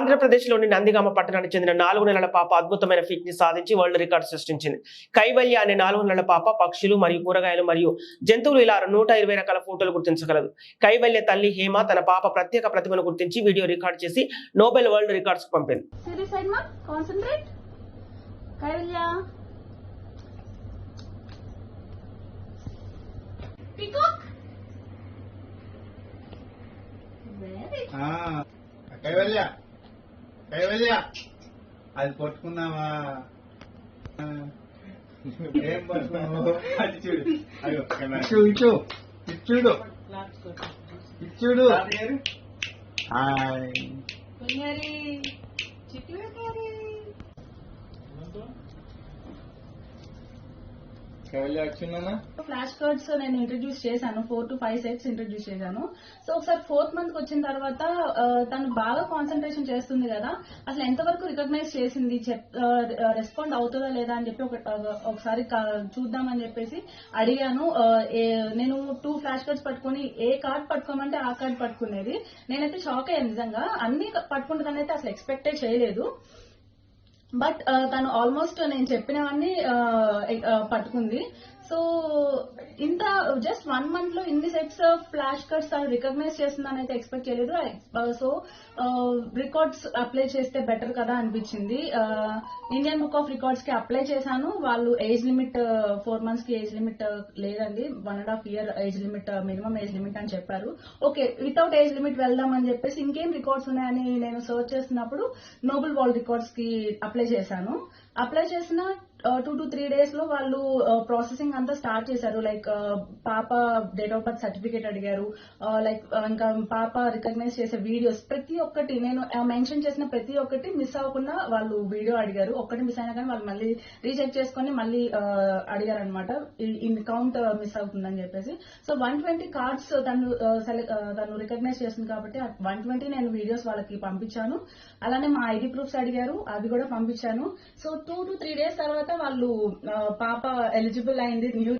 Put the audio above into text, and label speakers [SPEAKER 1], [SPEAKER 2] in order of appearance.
[SPEAKER 1] ఆంధ్రప్రదేశ్లోని నందిగామ పట్టణానికి చెందిన నాలుగు నెలల పాప అద్భుతమైన ఫీట్ని సాధించి వరల్డ్ రికార్డ్ సృష్టించింది. కైవల్య అనే నాలుగు నెలల పాప పక్షులు మరియు కూరగాయలు మరియు జంతువులు ఇలా నూట ఇరవై రకాల ఫోటోలు గుర్తించగలదు. కైవల్య తల్లి హేమ తన పాప ప్రత్యేక ప్రతిభను గుర్తించి వీడియో రికార్డ్ చేసి నోబెల్ వరల్డ్ రికార్డ్స్కు పంపింది.
[SPEAKER 2] కైవల్య. అది పట్టుకున్నావా ఆ, ఏం పట్టుకున్నావు? అది చూడు. అయ్యో ఇచ్చు ఇచ్చు ఇచ్చుడు ఇచ్చుడు హాయ్.
[SPEAKER 3] Kunyari. ఫ్లాష్ కార్డ్స్ నేను ఇంట్రడ్యూస్ చేశాను. Four to five sets introduce చేశాను. సో ఒకసారి ఫోర్త్ మంత్ వచ్చిన తర్వాత తను బాగా కాన్సన్ట్రేషన్ చేస్తుంది కదా. అసలు ఎంతవరకు రికగ్నైజ్ చేసింది? రెస్పాండ్ అవుతుందా లేదా అని చెప్పి ఒక ఒకసారి చూద్దామని చెప్పేసి అడిగాను. నేను టూ ఫ్లాష్ కార్డ్స్ పట్టుకొని ఏ కార్డ్ పట్టుకోమంటే ఆ కార్డ్ పట్టుకునేది. నేనైతే షాక్ అయ్యాను నిజంగా. అన్ని పట్టుకుంటుందనైతే అసలు ఎక్స్పెక్టే చేయలేదు. బట్ తను ఆల్మోస్ట్ నేను చెప్పినవన్నీ ఆ, పట్టుకుంది. సో ఇంత జస్ట్ వన్ మంత్లో ఇన్ని సెట్స్ ఫ్లాష్ కార్డ్స్ తను రికగ్నైజ్ చేస్తుందని అయితే ఎక్స్పెక్ట్ చేయలేదు సో రికార్డ్స్ అప్లై చేస్తే బెటర్ కదా అనిపించింది. ఇండియన్ బుక్ ఆఫ్ రికార్డ్స్కి అప్లై చేశాను. వాళ్ళు ఏజ్ లిమిట్ ఫోర్ మంత్స్కి ఏజ్ లిమిట్ uh, లేదండి. One and half year age limit minimum age limit అని చెప్పారు. ఓకే వితౌట్ ఏజ్ లిమిట్ వెళ్దాం అని చెప్పేసి ఇంకేం రికార్డ్స్ ఉన్నాయని నేను సర్చ్ చేస్తున్నప్పుడు నోబెల్ వరల్డ్ రికార్డ్స్కి అప్లై చేశాను. అప్లై చేసిన టూ టు త్రీ డేస్లో వాళ్ళు uh, ప్రాసెసింగ్ అంతా స్టార్ట్ చేశారు. లైక్ uh, పాప డేట్ ఆఫ్ బర్త్ సర్టిఫికేట్ అడిగారు. Uh, లైక్ ఇంకా పాప రికగ్నైజ్ చేసే వీడియోస్ ప్రతి ఒక్కటి నేను మెన్షన్ చేసిన ప్రతి ఒక్కటి మిస్ అవ్వకుండా వాళ్ళు వీడియో అడిగారు. ఒక్కటి మిస్ అయినా కానీ వాళ్ళు మళ్ళీ రీచెక్ చేసుకొని మళ్ళీ అడిగారు అనమాట ఇన్ కౌంట్ మిస్ అవుతుందని చెప్పేసి. సో వన్ ట్వంటీ కార్డ్స్ తను తను రికగ్నైజ్ చేస్తుంది కాబట్టి వన్ ట్వంటీ నేను వీడియోస్ వాళ్ళకి పంపించాను. అలానే మా ఐడి ప్రూఫ్స్ అడిగారు. అవి కూడా పంపించాను. So two to three days తర్వాత వాళ్ళు పాప ఎలిజిబుల్ అయింది న్యూ